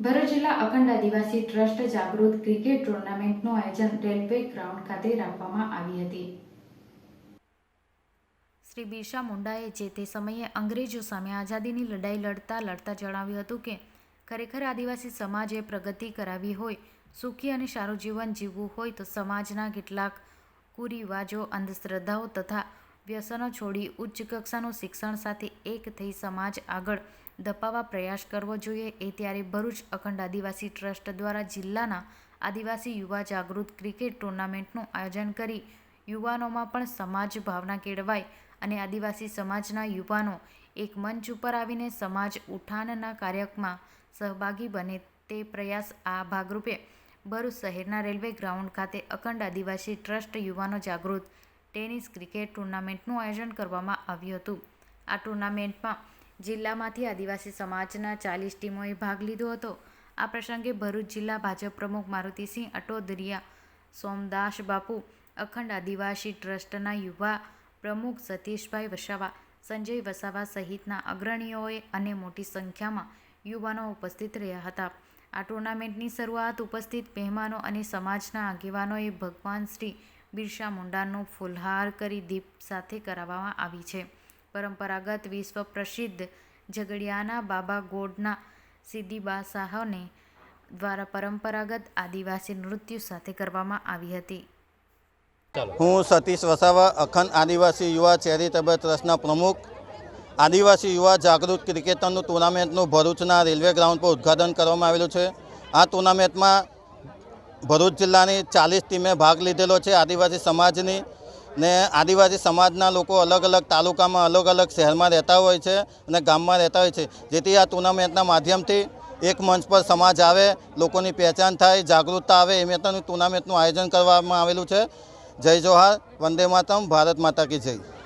ભરૂચ જિલ્લા અખંડ આદિવાસી ટ્રસ્ટ જાગૃત ક્રિકેટ ટુર્નામેન્ટનું આયોજન રેલવે ગ્રાઉન્ડ ખાતે રાખવામાં આવી હતી. શ્રી બિરસા મુંડાએ જે તે સમયે અંગ્રેજો સામે આઝાદીની લડાઈ લડતા લડતા જણાવ્યું હતું કે, ખરેખર આદિવાસી સમાજે પ્રગતિ કરાવી હોય, સુખી અને સારું જીવન જીવવું હોય તો સમાજના કેટલાક કુરિવાજો, અંધશ્રદ્ધાઓ તથા વ્યસનો છોડી ઉચ્ચ કક્ષાનું શિક્ષણ સાથે એક થઈ સમાજ આગળ ધપાવવા પ્રયાસ કરવો જોઈએ એ ત્યારે ભરૂચ અખંડ આદિવાસી ટ્રસ્ટ દ્વારા જિલ્લાના આદિવાસી યુવા જાગૃત ક્રિકેટ ટુર્નામેન્ટનું આયોજન કરી યુવાનોમાં પણ સમાજ ભાવના કેળવાય અને આદિવાસી સમાજના યુવાનો એક મંચ ઉપર આવીને સમાજ ઉઠાનના કાર્યક્રમમાં સહભાગી બને તે પ્રયાસ આ ભાગરૂપે ભરૂચ શહેરના રેલવે ગ્રાઉન્ડ ખાતે અખંડ આદિવાસી ટ્રસ્ટ યુવાનો જાગૃત ટેનિસ ક્રિકેટ ટુર્નામેન્ટનું આયોજન કરવામાં આવ્યું હતું. આ ટુર્નામેન્ટમાં જિલ્લામાંથી આદિવાસી સમાજના ચાલીસ ટીમોએ ભાગ લીધો હતો. આ પ્રસંગે ભરૂચ જિલ્લા ભાજપ પ્રમુખ મારુતિસિંહ અટોદરિયા, સોમદાસ બાપુ, અખંડ આદિવાસી ટ્રસ્ટના યુવા પ્રમુખ સતીશભાઈ વસાવા, સંજય વસાવા સહિતના અગ્રણીઓએ અને મોટી સંખ્યામાં યુવાનો ઉપસ્થિત રહ્યા હતા. આ ટુર્નામેન્ટની શરૂઆત ઉપસ્થિત મહેમાનો અને સમાજના આગેવાનોએ ભગવાન શ્રી બિરસા મુંડાનો ફુલહાર કરી દીપ સાથે કરાવવામાં આવી છે. પરંપરાગત વિશ્વ પ્રસિદ્ધ ઝઘડિયાના બાબા ગોડના સિદ્ધિબા શાહને દ્વારા પરંપરાગત આદિવાસી નૃત્ય સાથે કરવામાં આવી હતી. હું સતીશ વસાવા, અખંડ આદિવાસી યુવા ચેરિટેબલ ટ્રસ્ટના પ્રમુખ, આદિવાસી યુવા જાગૃત ક્રિકેટરનું ટુર્નામેન્ટનું ભરૂચના રેલવે ગ્રાઉન્ડ પર ઉદ્ઘાટન કરવામાં આવેલું છે. આ ટુર્નામેન્ટમાં ભરૂચ જિલ્લાની ચાલીસ ટીમે ભાગ લીધેલો છે. આદિવાસી સમાજની ને આદિવાસી સમાજના લોકો અલગ અલગ તાલુકામાં અલગ અલગ શહેરમાં રહેતા હોય છે અને ગામમાં રહેતા હોય છે. જેથી આ ટુર્નામેન્ટના માધ્યમથી એક મંચ પર સમાજ આવે, લોકોની પહેચાન થાય, જાગૃતતા આવે એ મેટરનું ટુર્નામેન્ટનું આયોજન કરવામાં આવેલું છે. જય જોહાર, વંદે માતમ ભારત માતા કી જય.